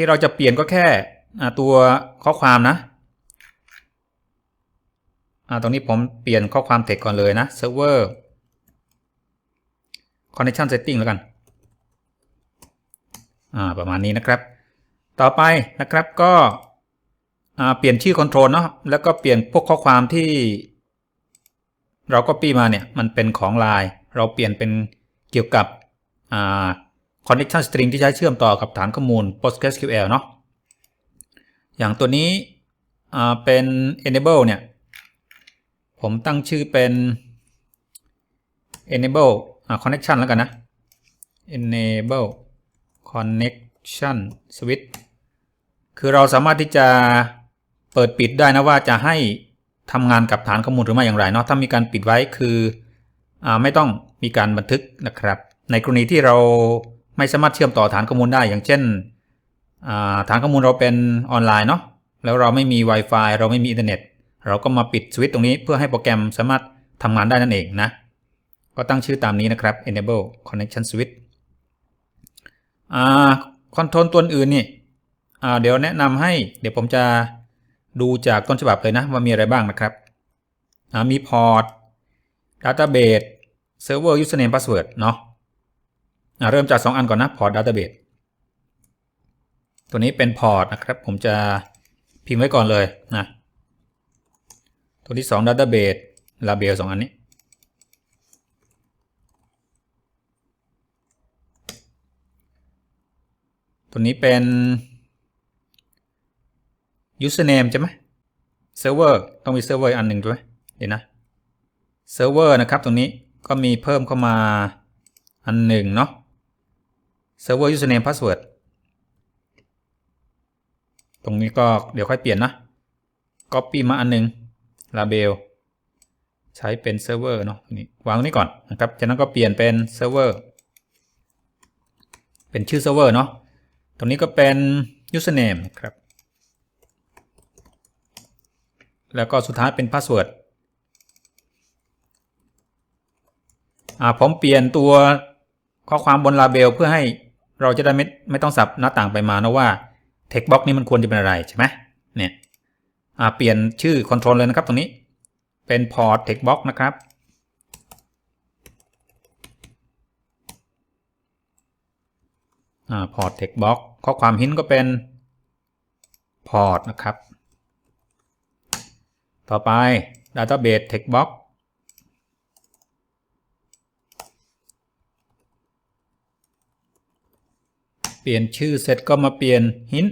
ที่เราจะเปลี่ยนก็แค่ตัวข้อความนะตรงนี้ผมเปลี่ยนข้อความ text ก่อนเลยนะ server connection setting แล้วกันประมาณนี้นะครับ ต่อไปนะครับก็เปลี่ยนชื่อ control เนาะแล้วก็เปลี่ยนพวกข้อความที่เราก็ปี้มาเนี่ยมันเป็นของ Line เราเปลี่ยนเป็นเกี่ยวกับ connection string ที่ใช้เชื่อมต่อกับฐานข้อมูล PostgreSQL เนาะอย่างตัวนี้เป็น enable เนี่ย ผมตั้งชื่อเป็น enable connection แล้วกันนะ enable connection switch คือเราสามารถที่จะเปิดปิดได้นะว่าจะให้ทำงานกับฐานข้อมูลหรือไม่อย่างไรเนาะถ้ามีการปิดไว้คืออไม่ต้องมีการบันทึกนะครับ ในกรณีที่เรา ไม่สามารถเชื่อมต่อฐานข้อมูลได้ อย่างเช่นฐานข้อมูลเราเป็นออนไลน์เนาะแล้วเราไม่มี Wi-Fi เราไม่มีอินเทอร์เน็ต เราก็มาปิดสวิตช์ตรงนี้เพื่อให้โปรแกรมสามารถทำงานได้นั่นเองนะ ก็ตั้งชื่อตามนี้นะครับ enable connection switch คอนโทรลตัวอื่นนี่เดี๋ยวแนะนำให้ เดี๋ยวผมจะดูจากต้นฉบับเลยนะ ว่ามีอะไรบ้างนะครับ มีพอร์ต database server username password เนาะอ่า เริ่มจาก 2 อันก่อนนะพอร์ต database ตัวนี้เป็นพอร์ตนะครับ ผมจะพิมพ์ไว้ก่อนเลยนะตัวที่2 database label 2 อันนี้ ตัวนี้เป็น username ใช่ไหม server ต้องมี server อันหนึ่งด้วยเดี๋ยวนะ server นะครับตรงนี้ก็มีเพิ่มเข้ามาอันหนึ่งเนาะ server username password ตรงนี้ก็เดี๋ยวค่อยเปลี่ยนนะ copy มาอันหนึ่ง label ใช้เป็น server เนาะนี่วางตรงนี้ก่อนนะครับจากนั้นก็เปลี่ยนเป็น server เป็นชื่อ server เนาะตรงนี้ก็เป็น username นะครับ แล้วก็สุดท้ายเป็น password อ่าผมเปลี่ยนตัวข้อความบน label เพื่อให้ เราจะได้ไม่ไม่ต้องสับหน้าต่างไปมานะว่า text box นี้มันควรจะเป็นอะไรใช่ไหมเนี่ยเปลี่ยนชื่อ control เลยนะครับตรงนี้เป็น port text box นะครับอ port text box ข้อความหินก็เป็น port นะครับ ต่อไป database text box เปลี่ยนชื่อเสร็จก็มาเปลี่ยนหิน